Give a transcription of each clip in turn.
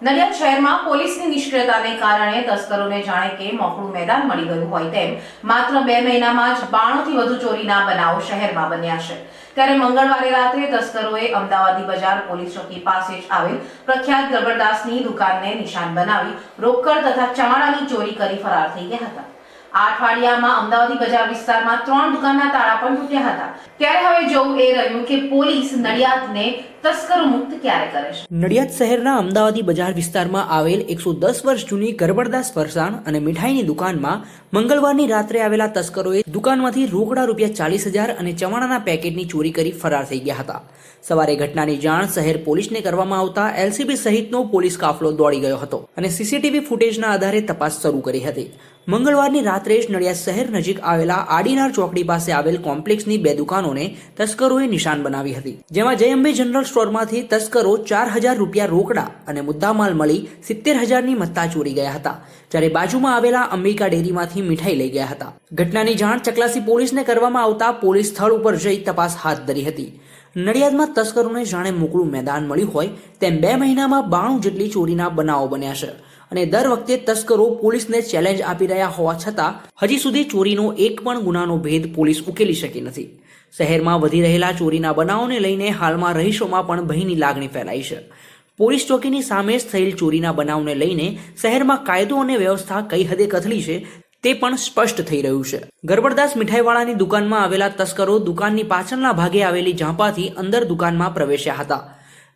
નડિયાદ શહેરમાં પોલીસની નિષ્ક્રિયતાને કારણે તસ્કરોને જાણે કે મોકળું મેદાન મળી ગયું હોય તેમ માત્ર બે મહિનામાં જ બાણુંથી વધુ ચોરીના બનાવો શહેરમાં બન્યા છે. ત્યારે મંગળવારે રાત્રે તસ્કરોએ અમદાવાદી બજાર પોલીસ ચોકી પાસે જ આવેલ પ્રખ્યાત જબરદાસની દુકાનને નિશાન બનાવી રોકડ તથા ચમાડાની ચોરી કરી ફરાર થઈ ગયા હતા. અમદાવાદી બજાર વિસ્તારમાં આવેલ એકસો દસ વર્ષ જૂની ગરબડદાસ ફરસાણ અને મીઠાઈની દુકાનમાં મંગળવારની રાત્રે આવેલા તસ્કરોએ દુકાનમાંથી રોકડા રૂપિયા ચાલીસ હજાર અને ચવાણાના પેકેટની ચોરી કરી ફરાર થઈ ગયા હતા. સવારે ઘટનાની જાણ શહેર પોલીસને કરવામાં આવતા એલસીબી સહિતનો પોલીસ કાફલો દોડી ગયો હતો અને સીસીટીવી ફૂટેજના આધારે તપાસ શરૂ કરી હતી. મંગળવારની રાત્રે જ નડિયાદ શહેર નજીક આવેલા આડીનાર ચોકડી પાસે આવેલ કોમ્પ્લેક્સની બે દુકાનોને તસ્કરોએ નિશાન બનાવી હતી, જેમાં જય અંબે જનરલ સ્ટોરમાંથી તસ્કરો ચાર હજાર રૂપિયા રોકડા અને મુદ્દામાલ મળી સિત્તેર હજારની મત્તા ચોરી ગયા હતા, જ્યારે બાજુમાં આવેલા અંબિકા ડેરીમાંથી મીઠાઈ લઈ ગયા હતા. ઘટનાની જાણ ચકલાસી પોલીસને કરવામાં આવતા પોલીસ સ્થળ ઉપર જઈ તપાસ હાથ ધરી હતી. નડિયાદમાં તસ્કરોને જાણે મોકળું મેદાન મળ્યું હોય તેમ બે મહિનામાં બાણું જેટલી ચોરીના બનાવો બન્યા છે. અને દર વખતે તસ્કરો પોલીસને ચેલેન્જ આપી રહ્યા હોવા છતાં, હજી સુધી ચોરીનો એક પણ ગુનાનો ભેદ પોલીસ ઉકેલી શકી નથી. શહેરમાં વધી રહેલા ચોરીના બનાવોને લઈને હાલમાં રહીશોમાં પણ ભયની લાગણી ફેલાઈ છે. પોલીસ ચોકીની સામે થયેલ ચોરીના બનાવને લઈને શહેરમાં કાયદો અને વ્યવસ્થા કઈ હદે કથળી છે તે પણ સ્પષ્ટ થઈ રહ્યું છે. ગરબડદાસ મીઠાઈવાળાની દુકાનમાં આવેલા તસ્કરો દુકાનની પાછળના ભાગે આવેલી ઝાંપાથી અંદર દુકાનમાં પ્રવેશ્યા હતા.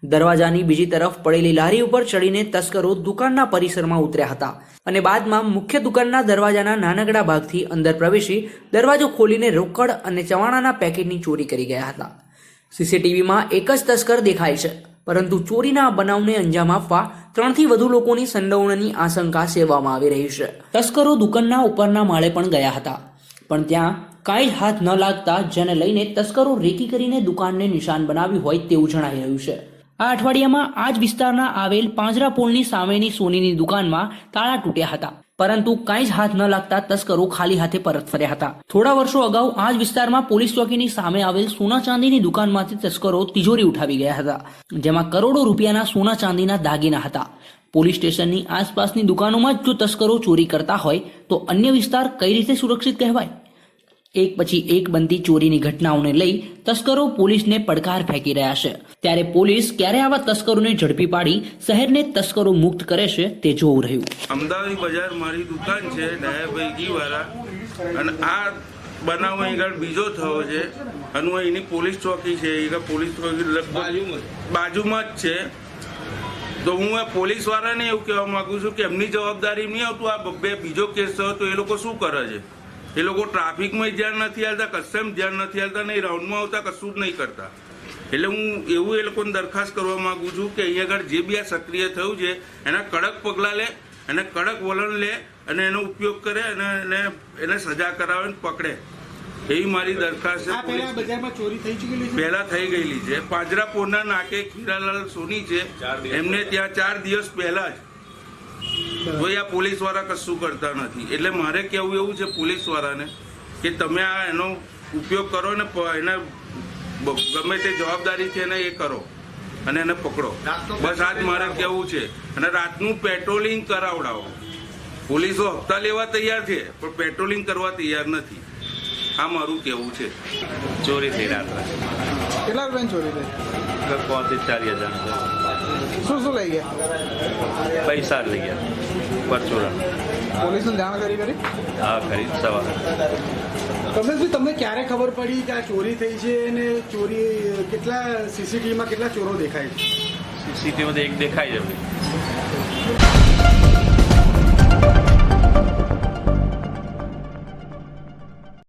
દરવાજાની બીજી તરફ પડેલી લારી ઉપર ચડીને તસ્કરો દુકાનના પરિસરમાં ઉતર્યા હતા અને બાદમાં મુખ્ય દુકાનના દરવાજાના નાનકડા ભાગથી અંદર પ્રવેશી દરવાજો ખોલીને રોકડ અને ચવાણાના પેકેટની ચોરી કરી ગયા હતા. સીસીટીવીમાં એક જ તસ્કર દેખાય છે, પરંતુ ચોરીના બનાવને અંજામ આપવા ત્રણથી વધુ લોકોની સંડોવણીની આશંકા સેવવામાં આવી રહી છે. તસ્કરો દુકાનના ઉપરના માળે પણ ગયા હતા, પણ ત્યાં કાંઈ જ હાથ ન લાગતા જેને લઈને તસ્કરો રેકી કરીને દુકાનને નિશાન બનાવ્યું હોય તેવું જણાઈ રહ્યું છે. આ અઠવાડિયામાં આ જ વિસ્તારના આવેલ પાંજરા પોલની સામેની સોનીની દુકાનમાં તાળા તૂટ્યા હતા. પરંતુ કાંઈ જ હાથ ન લાગતા તસ્કરો ખાલી હાથે પરત ફર્યા હતા. થોડા વર્ષો અગાઉ આ જ વિસ્તારમાં પોલીસ ચોકીની સામે આવેલ સોના ચાંદીની દુકાનમાંથી તસ્કરો તિજોરી ઉઠાવી ગયા હતા, જેમાં કરોડો રૂપિયાના સોના ચાંદીના દાગીના હતા. પોલીસ સ્ટેશનની આસપાસની દુકાનોમાં જ જો તસ્કરો ચોરી કરતા હોય, તો અન્ય વિસ્તાર કઈ રીતે સુરક્ષિત કહેવાય? એક પછી એક બનતી ચોરીની ઘટનાઓને લઈ તસ્કરો પોલીસને પડકાર ફેંકી રહ્યા છે. ત્યારે પોલીસ ક્યારે આવા તસ્કરોને ઝડપી પાડી શહેરને તસ્કરો મુક્ત કરે છે તે જોવું રહ્યું. અમદાવાદ બજાર મારી દુકાન છે ડાયાભાઈ ઘીવાળા. અને આ બનાવ અહીં આગળ બીજો થયો છે. અને એની પોલીસ ચોકી છે પોલીસ ચોકી લગભગ બાજુમાં જ છે. તો હું આ પોલીસવાળાને એવું કહેવા માંગુ છું કે એમની જવાબદારી નહીં આવતું આ બે બીજો કેસ થયો તો એ લોકો શું કરે છે? એ લોકો ટ્રાફિકમાં ધ્યાન નથી આવતા કશેમ ધ્યાન નથી આવતા નહીં રાઉન્ડમાં આવતા કશું જ નહીં કરતા. એટલે હું એવું એ લોકોને દરખાસ્ત કરવા માંગુ છું કે અહીંયા આગળ જે બી આ સક્રિય થયું છે એના કડક પગલાં લે અને કડક વલણ લે અને એનો ઉપયોગ કરે અને એને એને સજા કરાવે અને પકડે. એવી મારી દરખાસ્ત છે પહેલા પોલીસ બજારમાં ચોરી થઈ ચૂકેલી છે? પહેલા થઈ ગયેલી છે. પાંજરાપોરના નાકે ખીરાલાલ સોની છે. એમને ત્યાં ચાર દિવસ પહેલા જ તો આ પોલીસવાળા કશું કરતા નથી. એટલે મારે કેવું એવું છે પોલીસવાળાને કે તમે આ એનો ઉપયોગ કરો ને એને ગમે તે જવાબદારી છે એને એ કરો અને એને પકડો. બસ આજ મારે કેવું છે. અને રાતનું પેટ્રોલિંગ કરાવડાવો. પોલીસો હપ્તા લેવા તૈયાર છે પણ પેટ્રોલિંગ કરવા તૈયાર નથી. આ મારું કેવું છે. ચોરી થઈ રાત્રે કેટલા રૂપિયા ચોરી થઈ? પાંત્રીસ ચાલીસ હજાર શું શું લઈ ગયા પૈસા લઈ ગયા પરચુરણ પોલીસને જાણ કરી કરી હા ખરી સવારે કમલેશભાઈ તમને ક્યારે ખબર પડી કે આ ચોરી થઈ છે અને ચોરી કેટલા સીસીટીવીમાં કેટલા ચોરો દેખાય છે સીસીટીવીમાં એક દેખાય છે